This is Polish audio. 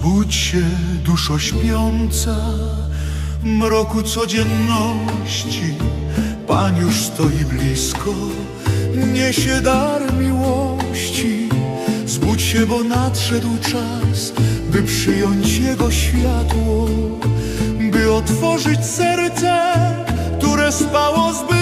Zbudź się, Duszo śpiąca, mroku codzienności, Pan już stoi blisko, niesie dar miłości. Zbudź się, bo nadszedł czas, by przyjąć Jego światło, by otworzyć serce, które spało zbyt